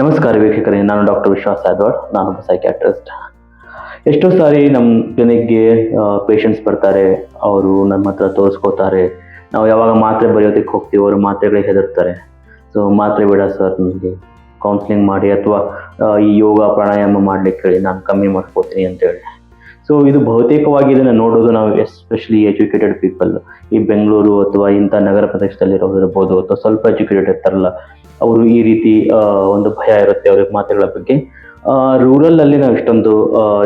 ನಮಸ್ಕಾರ ವೀಕ್ಷಕರೇ, ನಾನು ಡಾಕ್ಟರ್ ವಿಶ್ವಾಸ್ ಸಾದ್ವಾಡ್ ನಾನೊಬ್ಬ ಸೈಕ್ಯಾಟ್ರಿಸ್ಟ್ ಎಷ್ಟೋ ಸಾರಿ ನಮ್ಮ ಕ್ಲಿನಿಕ್ಗೆ ಪೇಷಂಟ್ಸ್ ಬರ್ತಾರೆ, ಅವರು ನಮ್ಮ ಹತ್ರ ತೋರಿಸ್ಕೋತಾರೆ. ನಾವು ಯಾವಾಗ ಮಾತ್ರೆ ಬರೆಯೋದಕ್ಕೆ ಹೋಗ್ತೀವಿ, ಅವರು ಮಾತ್ರೆಗಳಿಗೆ ಹೆದರ್ತಾರೆ. ಸೊ ಮಾತ್ರೆ ಬೇಡ ಸರ್ ನನಗೆ ಕೌನ್ಸಿಲಿಂಗ್ ಮಾಡಿ ಅಥವಾ ಈ ಯೋಗ ಪ್ರಾಣಾಯಾಮ ಮಾಡ್ಲಿಕ್ಕೆ ಹೇಳಿ ನಾನು ಕಮ್ಮಿ ಮಾಡ್ಕೋತೀನಿ ಅಂತೇಳಿ ಸೊ ಇದು ಬಹುತೇಕವಾಗಿ ಇದನ್ನು ನೋಡೋದು ನಾವು ಎಸ್ಪೆಷಲಿ ಎಜುಕೇಟೆಡ್ ಪೀಪಲ್ ಈ ಬೆಂಗಳೂರು ಅಥವಾ ಇಂಥ ನಗರ ಪ್ರದೇಶದಲ್ಲಿ ಇರ್ಬೋದು, ಅಥವಾ ಸ್ವಲ್ಪ ಎಜುಕೇಟೆಡ್ ಇರ್ತಾರಲ್ಲ ಅವರು ಈ ರೀತಿ ಒಂದು ಭಯ ಇರುತ್ತೆ ಅವ್ರಿಗೆ ಮಾತ್ರೆಗಳ ಬಗ್ಗೆ. ರೂರಲ್ ಅಲ್ಲಿ ನಾವು ಇಷ್ಟೊಂದು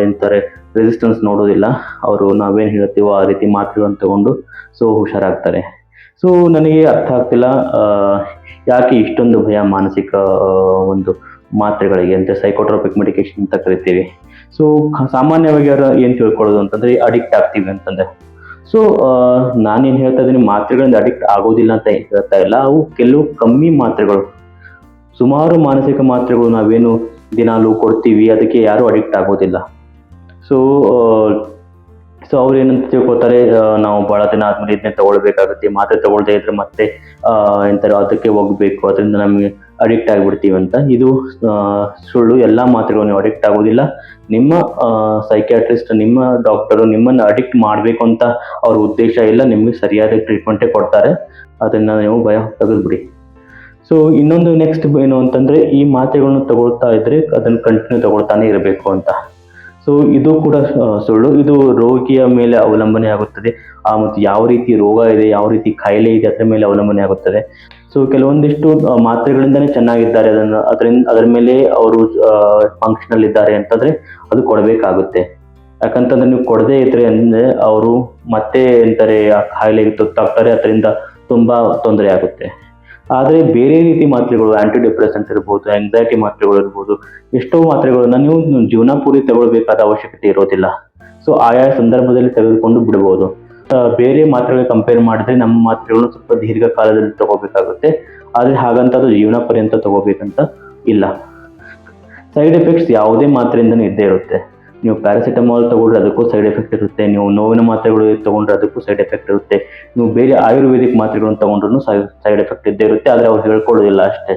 ಎಂತಾರೆ ರೆಸಿಸ್ಟೆನ್ಸ್ ನೋಡೋದಿಲ್ಲ. ಅವರು ನಾವೇನು ಹೇಳ್ತೀವೋ ಆ ರೀತಿ ಮಾತುಗಳನ್ನು ತಗೊಂಡು, ಸೊ ಹುಷಾರಾಗ್ತಾರೆ. ಸೊ ನನಗೆ ಅರ್ಥ ಆಗ್ತಿಲ್ಲ ಯಾಕೆ ಇಷ್ಟೊಂದು ಭಯ ಮಾನಸಿಕ ಒಂದು ಮಾತ್ರೆಗಳಿಗೆ ಅಂತ ಸೈಕೋಟ್ರೋಪಿಕ್ ಮೆಡಿಕೇಶನ್ ಅಂತ ಕರಿತೀವಿ. ಸೊ ಸಾಮಾನ್ಯವಾಗಿ ಅವರು ಏನು ತಿಳ್ಕೊಳ್ಳೋದು ಅಂತಂದ್ರೆ ಅಡಿಕ್ಟ್ ಆಗ್ತೀವಿ ಅಂತಂದ್ರೆ. ಸೊ ನಾನೇನು ಹೇಳ್ತಾ ಇದ್ದೀನಿ, ಮಾತ್ರೆಗಳಿಂದ ಅಡಿಕ್ಟ್ ಆಗೋದಿಲ್ಲ ಅಂತ ಹೇಳ್ತಾ ಇಲ್ಲ. ಅವು ಕೆಲವು ಕಮ್ಮಿ ಮಾತ್ರೆಗಳು. ಸುಮಾರು ಮಾನಸಿಕ ಮಾತ್ರೆಗಳು ನಾವೇನು ದಿನಾಲು ಕೊಡ್ತೀವಿ, ಅದಕ್ಕೆ ಯಾರು ಅಡಿಕ್ಟ್ ಆಗೋದಿಲ್ಲ. ಸೊ ಸೊ ಅವ್ರು ಏನಂತ ತಿಳ್ಕೊತಾರೆ ನಾವು ಬಹಳ ದಿನ ಆದ್ಮೇಲೆ ಇದನ್ನೇ ತಗೊಳ್ಬೇಕಾಗುತ್ತೆ, ಮಾತ್ರೆ ತಗೊಳ್ದೇ ಇದ್ರೆ ಮತ್ತೆ ಎಂತಾರೆ ಅದಕ್ಕೆ ಹೋಗ್ಬೇಕು, ಅದರಿಂದ ನಮಗೆ ಅಡಿಕ್ಟ್ ಆಗಿಬಿಡ್ತೀವಿ ಅಂತ. ಇದು ಸುಳ್ಳು, ಎಲ್ಲ ಮಾತ್ರೆಗಳು ನೀವು ಅಡಿಕ್ಟ್ ಆಗೋದಿಲ್ಲ. ನಿಮ್ಮ ಸೈಕ್ಯಾಟ್ರಿಸ್ಟ್ ನಿಮ್ಮ ಡಾಕ್ಟರು ನಿಮ್ಮನ್ನು ಅಡಿಕ್ಟ್ ಮಾಡಬೇಕು ಅಂತ ಅವ್ರ ಉದ್ದೇಶ ಇಲ್ಲ, ನಿಮಗೆ ಸರಿಯಾದ ಟ್ರೀಟ್ಮೆಂಟೇ ಕೊಡ್ತಾರೆ. ಅದನ್ನ ನೀವು ಭಯ ತೆಗೆದ್ಬಿಡಿ. ಸೊ ಇನ್ನೊಂದು ನೆಕ್ಸ್ಟ್ ಏನು ಅಂತಂದ್ರೆ ಈ ಮಾತ್ರೆಗಳನ್ನು ತಗೊಳ್ತಾ ಇದ್ರೆ ಅದನ್ನು ಕಂಟಿನ್ಯೂ ತಗೊಳ್ತಾನೆ ಇರಬೇಕು ಅಂತ. ಸೊ ಇದು ಕೂಡ ಸುಳ್ಳು. ಇದು ರೋಗಿಯ ಮೇಲೆ ಅವಲಂಬನೆ ಆಗುತ್ತದೆ. ಆ, ಮತ್ತು ಯಾವ ರೀತಿ ರೋಗ ಇದೆ, ಯಾವ ರೀತಿ ಕಾಯಿಲೆ ಇದೆ, ಅದರ ಮೇಲೆ ಅವಲಂಬನೆ ಆಗುತ್ತದೆ. ಸೊ ಕೆಲವೊಂದಿಷ್ಟು ಮಾತ್ರೆಗಳಿಂದನೇ ಚೆನ್ನಾಗಿದ್ದಾರೆ. ಅದನ್ನು, ಅದರಿಂದ, ಅದರ ಮೇಲೆ ಅವರು ಫಂಕ್ಷನಲ್ ಇದ್ದಾರೆ ಅಂತಂದ್ರೆ ಅದು ಕೊಡಬೇಕಾಗುತ್ತೆ. ಯಾಕಂತಂದ್ರೆ ನೀವು ಕೊಡದೇ ಇದ್ರೆ ಅಂದ್ರೆ ಅವರು ಮತ್ತೆ ಎಂತಾರೆ ಆ ಕಾಯಿಲೆಗೆ ತುತ್ತಾಗ್ತಾರೆ. ಅದರಿಂದ ತುಂಬಾ ತೊಂದರೆ ಆಗುತ್ತೆ. ಆದರೆ ಬೇರೆ ರೀತಿ ಮಾತ್ರೆಗಳು ಆಂಟಿ ಡಿಪ್ರೆಸೆಂಟ್ ಇರ್ಬೋದು ಆಂಗ್ಸೈಟಿ ಮಾತ್ರೆಗಳು ಇರ್ಬೋದು, ಎಷ್ಟೋ ಮಾತ್ರೆಗಳನ್ನು ನೀವು ಜೀವನ ಪೂರಿ ತಗೊಳ್ಬೇಕಾದ ಅವಶ್ಯಕತೆ ಇರೋದಿಲ್ಲ. ಸೊ ಆಯಾ ಸಂದರ್ಭದಲ್ಲಿ ತೆಗೆದುಕೊಂಡು ಬಿಡಬಹುದು ಬೇರೆ ಮಾತ್ರೆಗಳು ಕಂಪೇರ್ ಮಾಡಿದ್ರೆ ನಮ್ಮ ಮಾತ್ರೆಗಳನ್ನು ಸ್ವಲ್ಪ ದೀರ್ಘಕಾಲದಲ್ಲಿ ತಗೋಬೇಕಾಗುತ್ತೆ. ಆದರೆ ಹಾಗಂತ ಅದು ಜೀವನ ಪರ್ಯಂತ ತಗೋಬೇಕಂತ ಇಲ್ಲ. ಸೈಡ್ ಎಫೆಕ್ಟ್ಸ್ ಯಾವುದೇ ಮಾತ್ರೆಯಿಂದನೂ ಇದ್ದೇ ಇರುತ್ತೆ. ನೀವು ಪ್ಯಾರಾಸಿಟಮಾಲ್ ತಗೊಂಡ್ರೆ ಅದಕ್ಕೂ ಸೈಡ್ ಎಫೆಕ್ಟ್ ಇರುತ್ತೆ, ನೀವು ನೋವಿನ ಮಾತ್ರೆಗಳು ತಗೊಂಡ್ರೆ ಅದಕ್ಕೂ ಸೈಡ್ ಎಫೆಕ್ಟ್ ಇರುತ್ತೆ, ನೀವು ಬೇರೆ ಆಯುರ್ವೇದಿಕ್ ಮಾತ್ರೆಗಳನ್ನು ತಗೊಂಡ್ರು ಸೈಡ್ ಎಫೆಕ್ಟ್ ಇದ್ದೇ ಇರುತ್ತೆ, ಆದರೆ ಅವ್ರು ಹೇಳ್ಕೊಳ್ಳೋದಿಲ್ಲ ಅಷ್ಟೇ.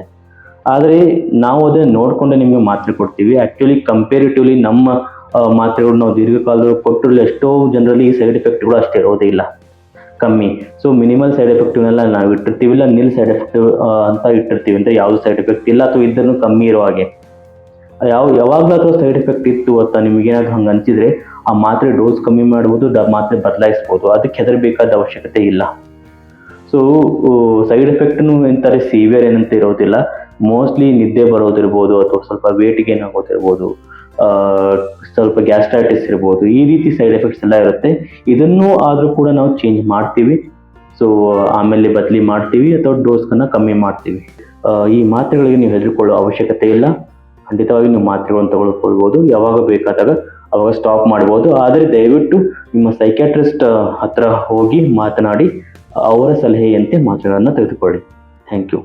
ಆದರೆ ನಾವು ಅದನ್ನ ನೋಡ್ಕೊಂಡು ನಿಮಗೆ ಮಾತ್ರೆ ಕೊಡ್ತೀವಿ. ಆ್ಯಕ್ಚುಲಿ ಕಂಪೇರಿಟಿವ್ಲಿ ನಮ್ಮ ಮಾತ್ರೆಗಳು ನಾವು ದೀರ್ಘಕಾಲದಲ್ಲಿ ಕೊಟ್ಟರು ಎಷ್ಟೋ ಜನರಲ್ಲಿ ಈ ಸೈಡ್ ಎಫೆಕ್ಟ್ಗಳು ಅಷ್ಟೇ ಇರೋದಿಲ್ಲ ಕಮ್ಮಿ. ಸೊ ಮಿನಿಮಲ್ ಸೈಡ್ ಎಫೆಕ್ಟ್ನೆಲ್ಲ ನಾವು ಇಟ್ಟಿರ್ತೀವಿ ಇಲ್ಲ ನಿಲ್ ಸೈಡ್ ಎಫೆಕ್ಟ್ ಅಂತ ಇಟ್ಟಿರ್ತೀವಿ. ಅಂದರೆ ಯಾವುದು ಸೈಡ್ ಎಫೆಕ್ಟ್ ಇಲ್ಲ, ಅಥವಾ ಇದ್ರೂ ಕಮ್ಮಿ ಇರೋ ಹಾಗೆ. ಯಾವ, ಯಾವಾಗಲಾದ್ರೂ ಸೈಡ್ ಎಫೆಕ್ಟ್ ಇತ್ತು ಅಂತ ನಿಮಗೇನಾದ್ರು ಹಂಗೆ ಅನ್ಸಿದ್ರೆ ಆ ಮಾತ್ರೆ ಡೋಸ್ ಕಮ್ಮಿ ಮಾಡ್ಬೋದು ಮಾತ್ರೆ ಬದಲಾಯಿಸ್ಬೋದು. ಅದಕ್ಕೆ ಹೆದರಬೇಕಾದ ಅವಶ್ಯಕತೆ ಇಲ್ಲ. ಸೊ ಸೈಡ್ ಎಫೆಕ್ಟ್ನು ಎಂತಾರೆ ಸಿವಿಯರ್ ಏನಂತ ಇರೋದಿಲ್ಲ. ಮೋಸ್ಟ್ಲಿ ನಿದ್ದೆ ಬರೋದಿರ್ಬೋದು, ಅಥವಾ ಸ್ವಲ್ಪ ವೇಟ್ ಗೇನ್ ಆಗೋದಿರ್ಬೋದು ಸ್ವಲ್ಪ ಗ್ಯಾಸ್ಟ್ರೈಟಿಸ್ ಇರ್ಬೋದು, ಈ ರೀತಿ ಸೈಡ್ ಎಫೆಕ್ಟ್ಸ್ ಎಲ್ಲ ಇರುತ್ತೆ. ಇದನ್ನು ಆದರೂ ಕೂಡ ನಾವು ಚೇಂಜ್ ಮಾಡ್ತೀವಿ. ಸೊ ಆಮೇಲೆ ಬದಲಿ ಮಾಡ್ತೀವಿ, ಅಥವಾ ಡೋಸ್ಗನ್ನ ಕಮ್ಮಿ ಮಾಡ್ತೀವಿ. ಈ ಮಾತ್ರೆಗಳಿಗೆ ನೀವು ಹೆದರ್ಕೊಳ್ಳೋ ಅವಶ್ಯಕತೆ ಇಲ್ಲ. ಖಂಡಿತವಾಗಿ ನೀವು ಮಾತ್ರೆಗಳನ್ನು ತಗೊಳ್ಕೊಳ್ಬೋದು. ಯಾವಾಗ ಬೇಕಾದಾಗ ಅವಾಗ ಸ್ಟಾಪ್ ಮಾಡ್ಬೋದು. ಆದರೆ ದಯವಿಟ್ಟು ನಿಮ್ಮ ಸೈಕ್ಯಾಟ್ರಿಸ್ಟ್ ಹತ್ರ ಹೋಗಿ ಮಾತನಾಡಿ ಅವರ ಸಲಹೆಯಂತೆ ಮಾತ್ರೆಗಳನ್ನು ತೆಗೆದುಕೊಳ್ಳಿ. Thank you